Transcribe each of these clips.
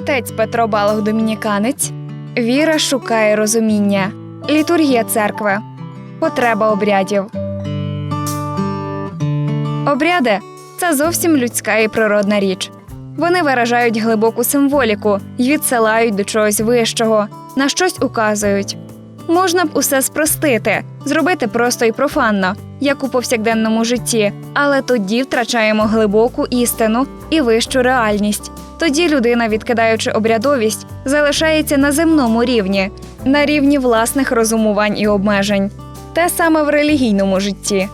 Отець Петро Балох Домініканець. Віра шукає розуміння. Літургія церкви. Потреба обрядів. Обряди це зовсім людська і природна річ. Вони виражають глибоку символіку і відсилають до чогось вищого, на щось указують. Можна б усе спростити, зробити просто і профанно, як у повсякденному житті, але тоді втрачаємо глибоку істину і вищу реальність. Тоді людина, відкидаючи обрядовість, залишається на земному рівні, на рівні власних розумувань і обмежень. Те саме в релігійному житті.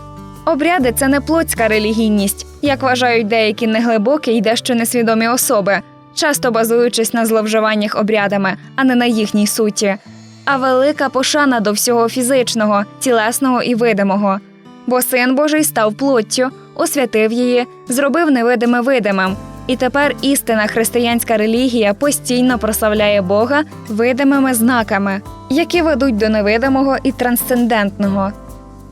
Обряди це не плотська релігійність, як вважають деякі неглибокі й дещо несвідомі особи, часто базуючись на зловживаннях обрядами, а не на їхній суті, а велика пошана до всього фізичного, тілесного і видимого. Бо син Божий став плоттю, освятив її, зробив невидиме видимим. І тепер істинна християнська релігія постійно прославляє Бога видимими знаками, які ведуть до невидимого і трансцендентного.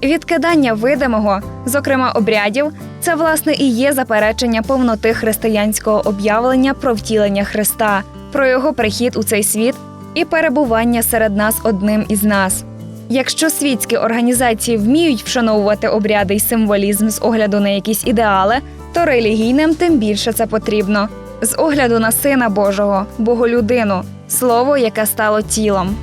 Відкидання видимого, зокрема обрядів, це власне і є заперечення повноти християнського об'явлення про втілення Христа, про його прихід у цей світ і перебування серед нас одним із нас. Якщо світські організації вміють вшановувати обряди й символізм з огляду на якісь ідеали, то релігійним тим більше це потрібно з огляду на Сина Божого, Боголюдину, слово, яке стало тілом.